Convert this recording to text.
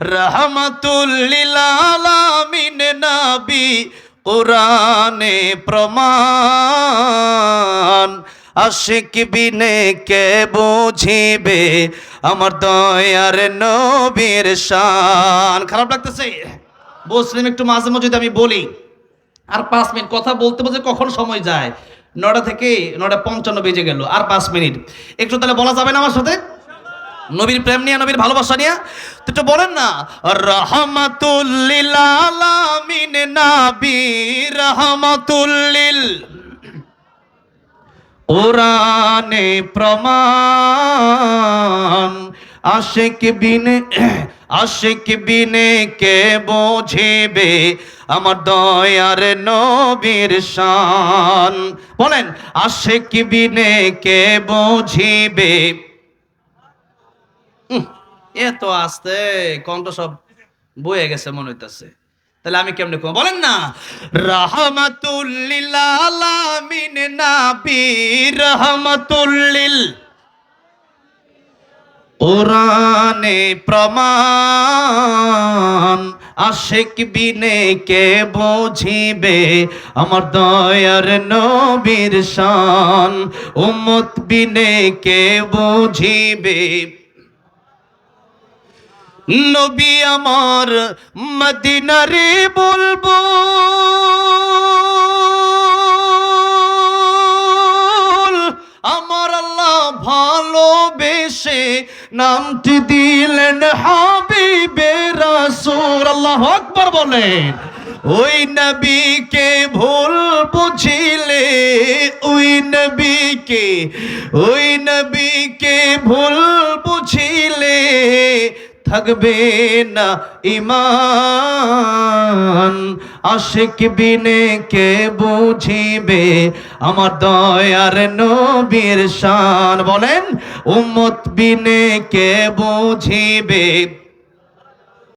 রহমতুল্লিল আলামিন নবী কোরআনে প্রমাণ। আশিক বিনে কে বুঝিবে আমার দয়ার নবীর শান। খারাপ লাগতেছে? বসলিম একটু মাঝে মাঝে যদি আমি বলি, আর পাঁচ মিনিট কথা বলতে বলতে কখন সময় যায়? নটা থেকে নটা পঞ্চান্ন বেজে গেল, আর পাঁচ মিনিট। একটু তাহলে বলা যাবে না আমার সাথে? নবীর প্রেম নিয়ে, নবীর ভালোবাসা নিয়ে? তো একটু বলেন না রহমাতুল্লিল নাবি, রহমাতুল্লিল কোরআনে প্রমাণ, আশিক বিনে আশিক বিনে কে বোঝিবে আমার দয়ার নবীর শান। বলেন, আশিক বিনে কে বুঝিবে উহ, এত আস্তে কণ্ঠ সব বয়ে গেছে মনে হইতেছে। তাহলে আমি কেমনে কম? বলেন না। রাহমাতুল্লিল। আলামিন কোরআনে প্রমাণ আশিক বিনে কে বুঝিবে? আমার দয়ার নবীর শান উম্মত বিনে কে বুঝিবে? নবী আমার মদিনারে বলব। আমার আল্লাহ ভালোবেসে নামটি দিলেন হাবিবে রাসূল। আল্লাহ আকবার বলেন, ওই নবীকে ভুল বুঝিলে, ওই নবীকে ওই নবীকে ভুল বুঝিলে থাকবে না ইমান আশিক বিনে কে বুঝিবে? আমার দয়ার নবীর শান। বলেন, উম্মত বিনে কে বুঝিবে?